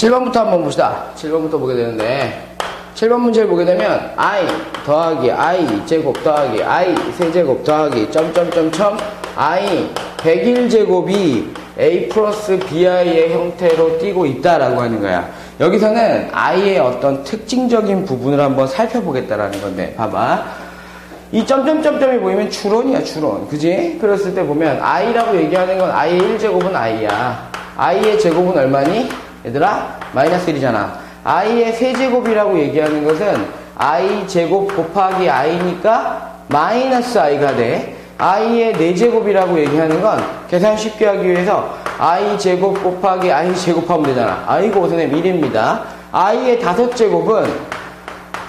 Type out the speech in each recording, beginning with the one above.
7번부터 한번 봅시다. 7번부터 보게 되는데 7번 문제를 보게 되면 i 더하기 i 제곱 더하기 i 세제곱 더하기 점점점점 i 101제곱이 a 플러스 bi의 형태로 띄고 있다라고 하는 거야. 여기서는 i의 어떤 특징적인 부분을 한번 살펴보겠다라는 건데 봐봐. 이 점점점점이 보이면 추론이야 추론 그지? 그랬을 때 보면 i라고 얘기하는 건 i의 1제곱은 i야 i의 제곱은 얼마니? 얘들아 마이너스 1이잖아. i의 세제곱이라고 얘기하는 것은 i 제곱 곱하기 i니까 마이너스 i가 돼. i의 4제곱이라고 얘기하는 건 계산 쉽게 하기 위해서 i 제곱 곱하기 i 제곱하면 되잖아. i가 어선에 1입니다. i의 5제곱은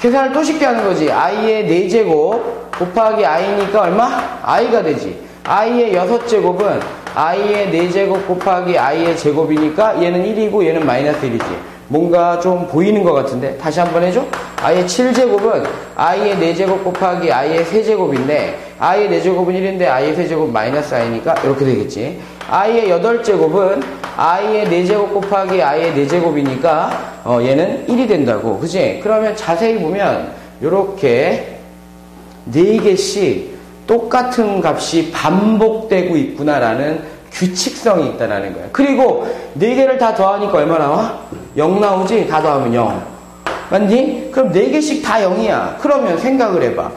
계산을 또 쉽게 하는 거지. i의 4제곱 곱하기 i니까 얼마? i가 되지. i의 6제곱은 i의 4제곱 곱하기 i의 제곱이니까 얘는 1이고 얘는 마이너스 1이지. 뭔가 좀 보이는 것 같은데 다시 한번 해줘. i의 7제곱은 i의 4제곱 곱하기 i의 3제곱인데 i의 4제곱은 1인데 i의 3제곱 마이너스 i니까 이렇게 되겠지. i의 8제곱은 i의 4제곱 곱하기 i의 4제곱이니까 어, 얘는 1이 된다고. 그지? 그러면 자세히 보면 이렇게 4개씩 똑같은 값이 반복되고 있구나라는 규칙성이 있다라는 거야. 그리고 4개를 다 더하니까 얼마 나와? 0 나오지? 다 더하면 0. 맞니? 그럼 4개씩 다 0이야. 그러면 생각을 해봐.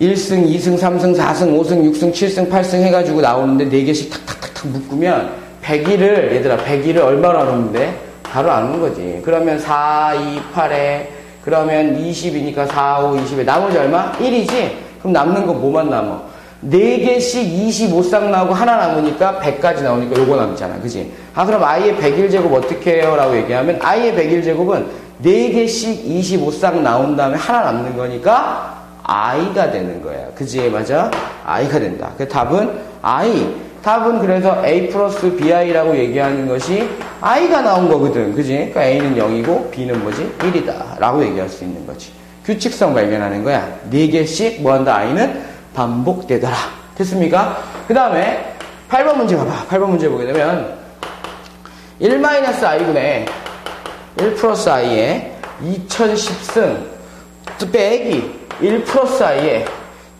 1승, 2승, 3승, 4승, 5승, 6승, 7승, 8승 해가지고 나오는데 4개씩 탁탁탁탁 묶으면 100일을, 얘들아, 100일을 얼마로 나누는데? 바로 아는 거지. 그러면 4, 2, 8에 그러면 20이니까 4, 5, 20에 나머지 얼마? 1이지? 그럼 남는 거 뭐만 남어? 4개씩 25쌍 나오고 하나 남으니까 100까지 나오니까 요거 남잖아. 그지? 아, 그럼 i의 101제곱 어떻게 해요? 라고 얘기하면 i의 101제곱은 4개씩 25쌍 나온 다음에 하나 남는 거니까 i가 되는 거야. 그지? 맞아? i가 된다. 그 답은 i. 답은 그래서 a 플러스 bi라고 얘기하는 것이 i가 나온 거거든. 그지? 그러니까 a는 0이고 b는 뭐지? 1이다. 라고 얘기할 수 있는 거지. 규칙성 발견하는 거야. 4개씩 뭐 한다? i는 반복되더라. 됐습니까? 그 다음에 8번 문제 봐봐. 8번 문제 보게 되면 1-i분의 1 플러스 i의 2010승 빼기 1 플러스 i의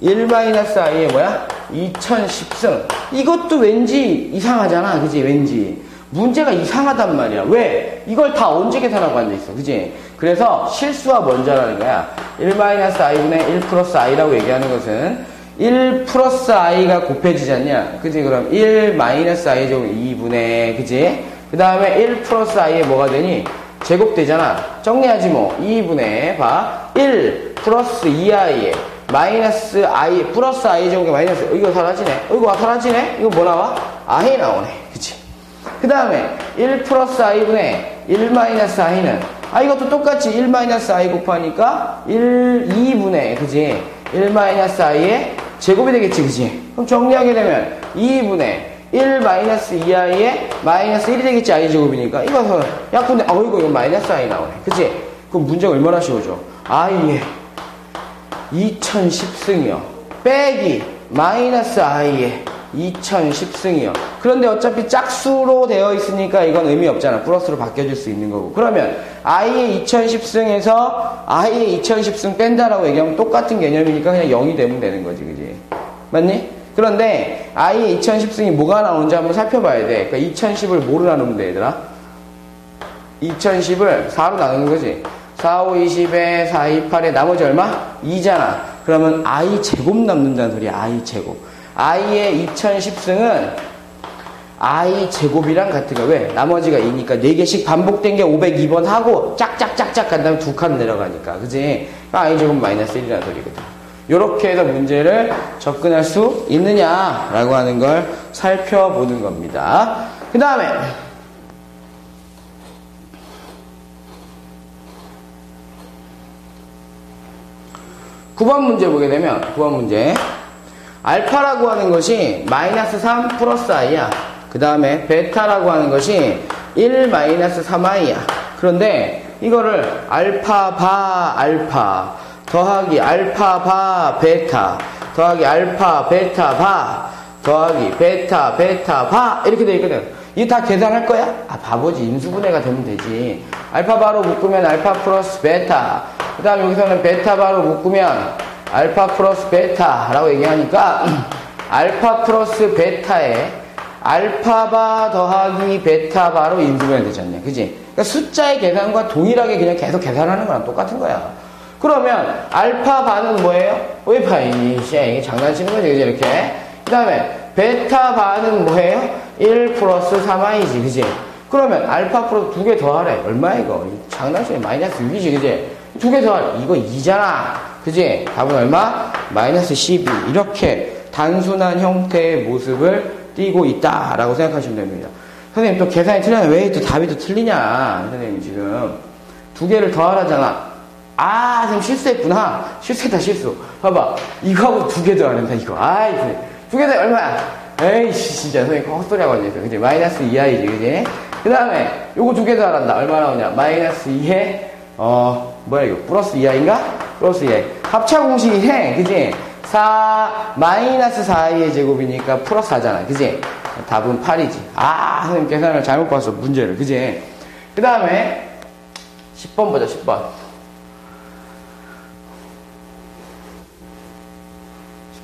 1 마이너스 i의 뭐야? 2010승. 이것도 왠지 이상하잖아. 그지? 왠지. 문제가 이상하단 말이야. 왜? 이걸 다 언제 계산하고 앉아있어. 그지? 그래서 실수와 먼저 하는 거야. 1 마이너스 i분의 1 플러스 i라고 얘기하는 것은 1 플러스 i가 곱해지지 않냐? 그지? 그럼 1 마이너스 i 제곱 2분의, 그지? 그 다음에 1 플러스 i에 뭐가 되니? 제곱되잖아. 정리하지 뭐. 2분의, 봐. 1 플러스 2i에 마이너스 i, 플러스 i 제곱이 마이너스, 이거 사라지네. 이거 사라지네? 이거 뭐 나와? i 나오네. 그치? 그 다음에 1 플러스 i분의 1 마이너스 i는, 아, 이것도 똑같이 1 마이너스 i 곱하니까 1, 2분의, 그지? 1 마이너스 i의 제곱이 되겠지, 그지? 그럼 정리하게 되면 2분의 1 마이너스 2i의 마이너스 1이 되겠지, i 제곱이니까. 이거, 야, 근데, 어, 이거, 이거 마이너스 i 나오네. 그치? 그럼 문제가 얼마나 쉬워져? i의 2010승이요. 빼기 마이너스 i의 2010승이요. 그런데 어차피 짝수로 되어 있으니까 이건 의미 없잖아. 플러스로 바뀌어질 수 있는 거고. 그러면 i의 2010승에서 i의 2010승 뺀다라고 얘기하면 똑같은 개념이니까 그냥 0이 되면 되는 거지. 그지? 맞니? 그런데 i의 2010승이 뭐가 나오는지 한번 살펴봐야 돼. 그러니까 2010을 뭐로 나누면 돼, 얘들아? 2010을 4로 나누는 거지. 4, 5, 20에 4, 2, 8에 나머지 얼마? 2잖아. 그러면 i 제곱 남는다는 소리야. i 제곱. i의 2010승은 i 제곱이랑 같은 거야. 왜? 나머지가 2니까 4개씩 반복된 게 502번 하고 짝짝짝짝 간 다음에 두 칸 내려가니까. 그지? 그러니까 i 제곱 마이너스 1이라는 소리거든. 이렇게 해서 문제를 접근할 수 있느냐라고 하는 걸 살펴보는 겁니다. 그 다음에 9번 문제 보게 되면 9번 문제 알파라고 하는 것이 마이너스 3 플러스 i야 그 다음에 베타라고 하는 것이 1 마이너스 3i야 그런데 이거를 알파 바 알파 더하기 알파 바 베타 더하기 알파 베타 바 더하기 베타 베타 바 이렇게 돼 있거든 이거 다 계산할 거야? 아, 바보지. 인수분해가 되면 되지. 알파 바로 묶으면 알파 플러스 베타. 그 다음 여기서는 베타 바로 묶으면 알파 플러스 베타라고 얘기하니까 알파 플러스 베타에 알파바 더하기 베타바로 인수분해 되지 않냐. 그지? 그러니까 숫자의 계산과 동일하게 그냥 계속 계산하는 거랑 똑같은 거야. 그러면 알파바는 뭐예요? 웨파이 쉐 장난치는 거지. 그지? 이렇게. 그 다음에 베타바는 뭐예요? 1 플러스 3i지. 그지? 그러면 알파 플러스 두 개 더하래. 얼마야 이거? 장난치네. 마이너스 6이지. 그지? 두 개 더하래. 이거 2잖아. 그지? 답은 얼마? 마이너스 12. 이렇게 단순한 형태의 모습을 띄고 있다라고 생각하시면 됩니다. 선생님 또 계산이 틀렸네. 왜또 답이 또 틀리냐? 선생님 지금 두 개를 더하라잖아. 아, 선생님 실수했구나. 실수했다, 실수. 봐봐. 이거하고 두 개 더하는다, 이거. 아이, 두개더 얼마야? 에이씨, 진짜 선생님 헛소리 하고 앉아있어. 그지? 마이너스 2i지, 그지? 그 다음에 요거 두 개 더하란다. 얼마 나오냐? 마이너스 2에, 어, 뭐야 이거? 플러스 2i인가? 플러스 2i. 합차 공식이 해, 그지? 4 마이너스 4i의 제곱이니까 플러스 4잖아. 그지? 답은 8이지. 아, 선생님 계산을 잘못 봤어. 문제를. 그지? 그 다음에 10번 보자. 10번.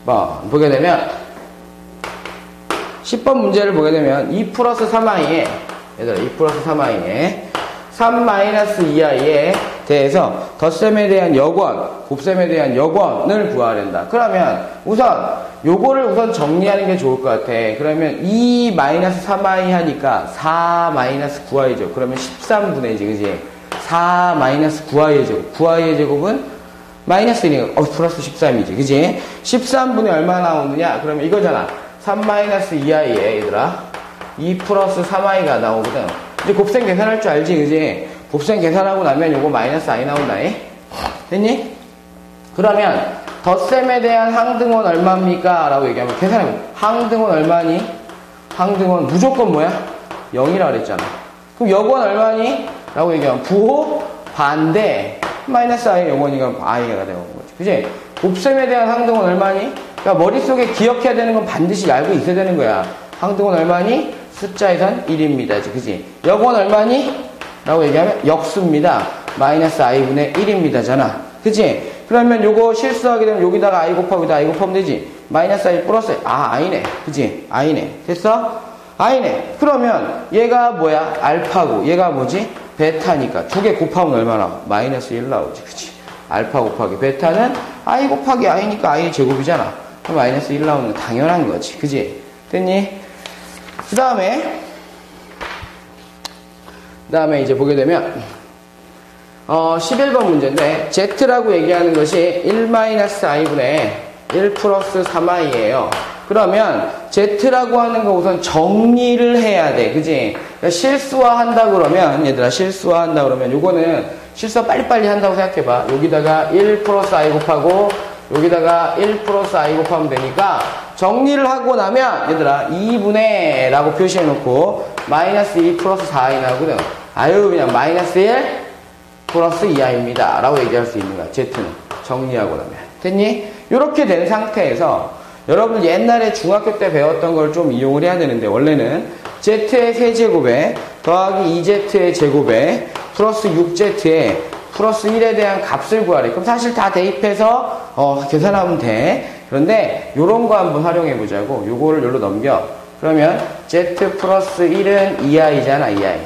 10번 보게 되면 10번 문제를 보게 되면 2 플러스 3i에 얘들아 2 플러스 3i에 3 마이너스 2i에 대해서 덧셈에 대한 여권, 곱셈에 대한 여권을 구해야 된다. 그러면 우선 요거를 우선 정리하는 게 좋을 것 같아. 그러면 2 마이너스 3i 하니까 4 마이너스 9i죠. 그러면 13분의 1이지, 그지? 4 마이너스 9i의 제곱. 9i의 제곱은 마이너스 1이니까 어, 플러스 13이지, 그지? 13분의 얼마 나오느냐? 그러면 이거잖아. 3 마이너스 2i에 얘들아 2 플러스 3i가 나오거든. 이제 곱셈 계산할 줄 알지, 그지? 곱셈 계산하고 나면 요거 마이너스 i 나온다. 됐니? 그러면 덧셈에 대한 항등원 얼마입니까? 라고 얘기하면 계산해보 항등원 얼마니? 항등원 무조건 뭐야? 0이라 그랬잖아. 그럼 여권 얼마니? 라고 얘기하면 부호 반대 마이너스 i 영원이가 i가 되는 거지. 그지? 곱셈에 대한 항등원 얼마니? 그러니까 머릿속에 기억해야 되는 건 반드시 알고 있어야 되는 거야. 항등원 얼마니? 숫자에선 1입니다. 그지? 여권 얼마니? 라고 얘기하면 역수입니다. 마이너스 i분의 1입니다. 잖아. 그지? 그러면 요거 실수하게 되면 여기다가 i 곱하고 여기다 i 곱하면 되지. 마이너스 i 플러스 아 i네. 그지? i네. 됐어? i네. 그러면 얘가 뭐야? 알파고 얘가 뭐지? 베타니까 두 개 곱하면 얼마 나와? 마이너스 1 나오지. 그지? 알파 곱하기 베타는 i 곱하기 i니까 i 제곱이잖아. 그럼 마이너스 1 나오는 건 당연한 거지. 그지? 됐니? 그 다음에 그 다음에 이제 보게 되면 어, 11번 문제인데 Z라고 얘기하는 것이 1-i분의 1 플러스 3i예요. 그러면 Z라고 하는 거 우선 정리를 해야 돼. 그지? 그러니까 실수화한다 그러면 얘들아 실수화한다 그러면 요거는 실수화 빨리빨리 한다고 생각해봐. 여기다가 1 플러스 i 곱하고 여기다가 1 플러스 i 곱하면 되니까 정리를 하고 나면 얘들아 2분의 라고 표시해 놓고 마이너스 2 플러스 4i 나오거든. 아유 그냥 마이너스 1 플러스 2i입니다. 라고 얘기할 수 있는 거야. Z는. 정리하고 나면. 됐니? 이렇게 된 상태에서 여러분 옛날에 중학교 때 배웠던 걸 좀 이용을 해야 되는데 원래는 Z의 세제곱에 더하기 2Z의 제곱에 플러스 6Z에 플러스 1에 대한 값을 구하래. 그럼 사실 다 대입해서 어, 계산하면 돼. 그런데 이런 거 한번 활용해 보자고. 요거를 여기로 넘겨. 그러면 Z 플러스 1은 2i잖아, 2i.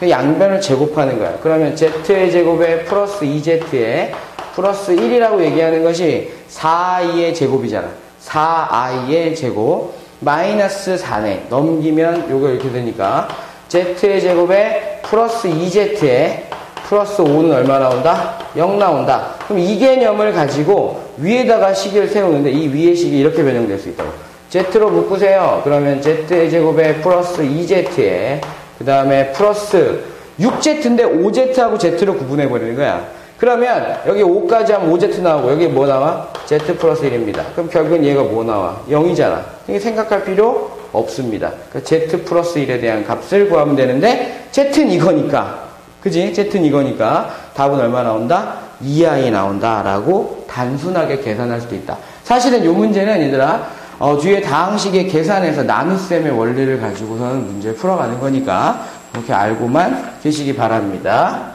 그 양변을 제곱하는 거야. 그러면 z의 제곱에 플러스 2z에 플러스 1이라고 얘기하는 것이 4i의 제곱이잖아. 4i의 제곱 마이너스 4네. 넘기면 요거 이렇게 되니까 z의 제곱에 플러스 2z에 플러스 5는 얼마 나온다? 0 나온다. 그럼 이 개념을 가지고 위에다가 식을 세우는데 이 위의 식이 이렇게 변형될 수 있다고. z로 묶으세요. 그러면 z의 제곱에 플러스 2z에 그 다음에 플러스 6Z인데 5Z하고 Z로 구분해버리는 거야. 그러면 여기 5까지 하면 5Z 나오고 여기 뭐 나와? Z 플러스 1입니다. 그럼 결국은 얘가 뭐 나와? 0이잖아. 이게 생각할 필요 없습니다. 그러니까 Z 플러스 1에 대한 값을 구하면 되는데 Z는 이거니까 그지? Z는 이거니까 답은 얼마 나온다? 2i 나온다 라고 단순하게 계산할 수도 있다. 사실은 이 문제는 얘들아 어, 뒤에 다항식의 계산에서 나눗셈의 원리를 가지고서는 문제를 풀어가는 거니까 그렇게 알고만 계시기 바랍니다.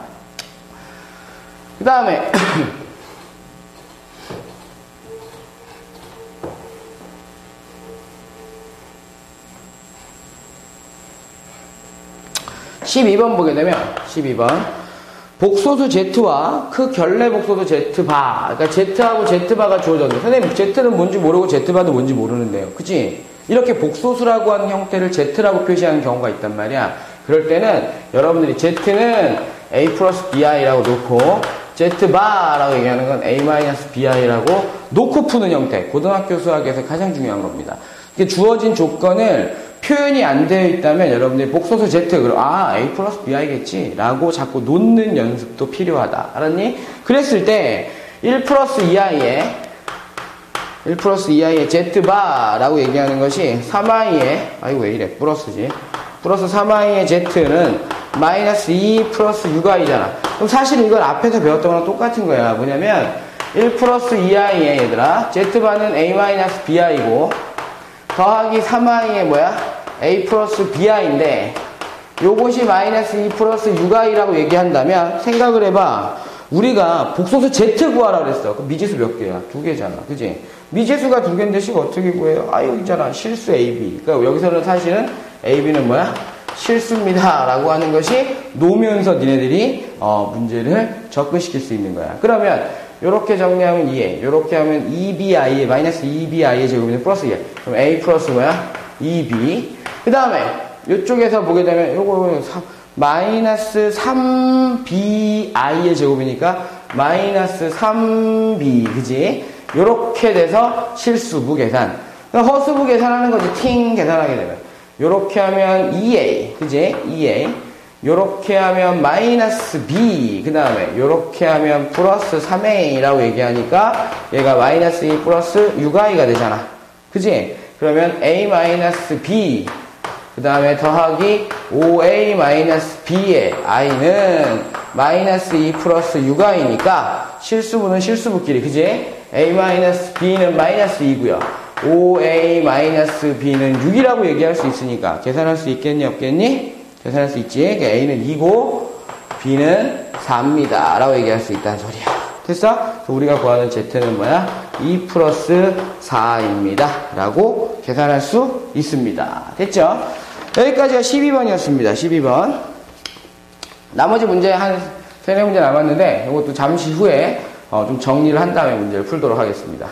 그 다음에 12번 보게 되면 12번. 복소수 Z와 그 결례 복소수 Z바. 그러니까 Z하고 Z바가 주어졌는데 선생님 Z는 뭔지 모르고 Z바도 뭔지 모르는데요. 그치? 이렇게 복소수라고 하는 형태를 Z라고 표시하는 경우가 있단 말이야. 그럴 때는 여러분들이 Z는 A 플러스 BI라고 놓고 Z바라고 얘기하는 건 A 마이너스 BI라고 놓고 푸는 형태. 고등학교 수학에서 가장 중요한 겁니다. 주어진 조건을 표현이 안 되어 있다면 여러분들이 복소수 Z 그럼 아 A 플러스 Bi겠지? 라고 자꾸 놓는 연습도 필요하다. 알았니? 그랬을 때 1 플러스 2i에 1 플러스 2i의 Z바라고 얘기하는 것이 3i의 아이고 왜 이래? 플러스지. 플러스 3i의 Z는 마이너스 2 플러스 6i잖아. 그럼 사실 이건 앞에서 배웠던 거랑 똑같은 거야. 뭐냐면 1 플러스 2i의 얘들아. Z바는 A 마이너스 Bi고 더하기 3i의 뭐야? a 플러스 bi인데 요것이 마이너스 2 플러스 6i라고 얘기한다면 생각을 해봐. 우리가 복소수 z 구하라 그랬어. 그 미지수 몇 개야? 두 개잖아. 그지? 미지수가 두 개인데 식 어떻게 구해요? 아, 여기 있잖아. 실수 AB. 그러니까 여기서는 사실은 AB는 뭐야? 실수입니다. 라고 하는 것이 노면서 니네들이 어, 문제를 접근시킬 수 있는 거야. 그러면 이렇게 정리하면 2에, 이렇게 하면 2bi의 마이너스 2bi의 제곱이는 플러스 2에. 그럼 A 플러스 뭐야? 2b. 그 다음에 이쪽에서 보게 되면 요거 마이너스 3bi의 제곱이니까 마이너스 3b 그지? 요렇게 돼서 실수부 계산 허수부 계산하는 거지 팅 계산하게 되면 요렇게 하면 2a 그지? 2a 요렇게 하면 마이너스 b 그 다음에 요렇게 하면 플러스 3a라고 얘기하니까 얘가 마이너스 2 플러스 6i가 되잖아 그지? 그러면 a 마이너스 b 그 다음에 더하기 5a-b의 i는 마이너스 2 플러스 6i니까 실수분은 실수분끼리 그지? a-b는 마이너스 2고요 5a-b는 6이라고 얘기할 수 있으니까 계산할 수 있겠니 없겠니? 계산할 수 있지 그러니까 a는 2고 b는 4입니다 라고 얘기할 수 있다는 소리야 됐어? 우리가 구하는 z는 뭐야? 2 플러스 4입니다 라고 계산할 수 있습니다 됐죠? 여기까지가 12번이었습니다. 12번. 나머지 문제 한 세네 문제 남았는데 이것도 잠시 후에 어, 좀 정리를 한 다음에 문제를 풀도록 하겠습니다.